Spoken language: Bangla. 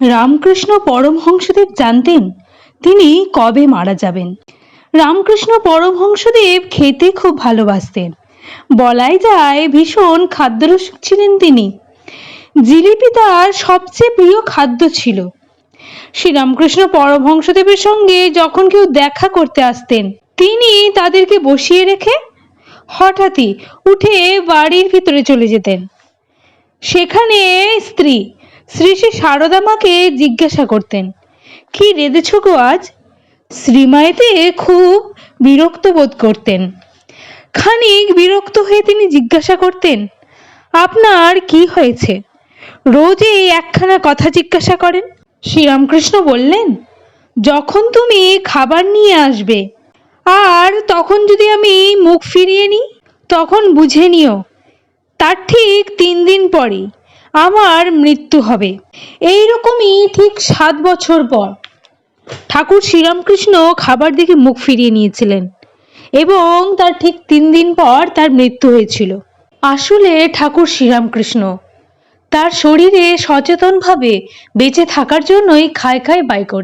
রামকৃষ্ণ পরমহংসদেব জানতেন তিনি কবে মারা যাবেন। রামকৃষ্ণ পরমহংসদেব খেতে খুব ভালোবাসতেন। বলাই যায় ভীষণ খাদ্যরসিক ছিলেন তিনি। জিলিপি তার সবচেয়ে প্রিয় খাদ্য ছিল। শ্রীরামকৃষ্ণ পরমহংসদেবের সঙ্গে যখন কেউ দেখা করতে আসতেন, তিনি তাদেরকে বসিয়ে রেখে হঠাৎই উঠে বাড়ির ভিতরে চলে যেতেন। সেখানে স্ত্রী শ্রী শ্রী সারদা মাকে জিজ্ঞাসা করতেন, কি রেঁধেছ গো আজ? শ্রীমায়েতে খুব বিরক্ত বোধ করতেন। খানিক বিরক্ত হয়ে তিনি জিজ্ঞাসা করতেন, আপনার কি হয়েছে? রোজ এই একখানা কথা জিজ্ঞাসা করেন? শ্রীরামকৃষ্ণ বললেন, যখন তুমি খাবার নিয়ে আসবে, আর তখন যদি আমি মুখ ফিরিয়ে নিই, তখন বুঝে নিও, তার ঠিক তিন দিন পরেই আমার মৃত্যু হবে। এই রকমই ঠিক সাত বছর পর ঠাকুর শ্রীরামকৃষ্ণ খাবার দিকে মুখ ফিরিয়ে নিয়েছিলেন এবং তার ঠিক তিন দিন পর তার মৃত্যু হয়েছিল। আসলে ঠাকুর শ্রীরামকৃষ্ণ তার শরীরে সচেতনভাবে বেঁচে থাকার জন্যই খায় খায় বাই করতেন